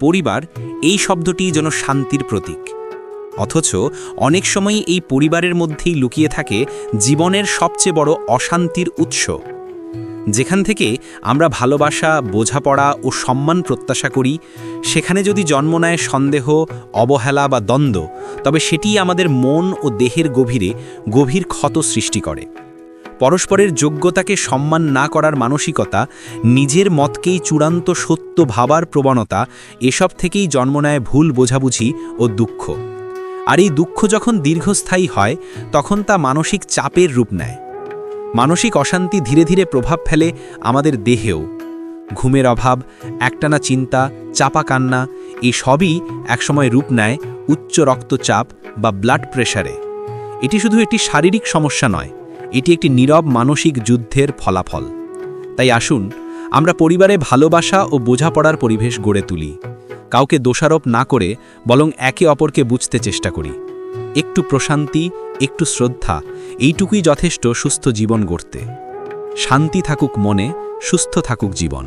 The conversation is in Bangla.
পরিবার এই শব্দটি যেন শান্তির প্রতীক। অথচ অনেক সময় এই পরিবারের মধ্যেই লুকিয়ে থাকে জীবনের সবচেয়ে বড় অশান্তির উৎস। যেখান থেকে আমরা ভালোবাসা, বোঝাপড়া ও সম্মান প্রত্যাশা করি, সেখানে যদি জন্ম নেয় সন্দেহ, অবহেলা বা দ্বন্দ্ব, তবে সেটি আমাদের মন ও দেহের গভীরে গভীর ক্ষত সৃষ্টি করে। পরস্পরের যোগ্যতাকে সম্মান না করার মানসিকতা, নিজের মতকেই চূড়ান্ত সত্য ভাবার প্রবণতা, এসব থেকেই জন্ম নেয় ভুল বোঝাবুঝি ও দুঃখ। আর এই দুঃখ যখন দীর্ঘস্থায়ী হয়, তখন তা মানসিক চাপের রূপ নেয়। মানসিক অশান্তি ধীরে ধীরে প্রভাব ফেলে আমাদের দেহেও। ঘুমের অভাব, একটানা চিন্তা, চাপা কান্না এই সবই একসময় রূপ নেয় উচ্চ রক্তচাপ বা ব্লাড প্রেশারে এটি শুধু একটি শারীরিক সমস্যা নয় এটি একটি নীরব মানসিক যুদ্ধের ফলাফল। তাই আসুন, আমরা পরিবারে ভালোবাসা ও বোঝাপড়ার পরিবেশ গড়ে তুলি। কাউকে দোষারোপ না করে বরং একে অপরকে বুঝতে চেষ্টা করি। একটু প্রশান্তি, একটু শ্রদ্ধা, এইটুকুই যথেষ্ট সুস্থ জীবন গড়তে। শান্তি থাকুক মনে, সুস্থ থাকুক জীবন।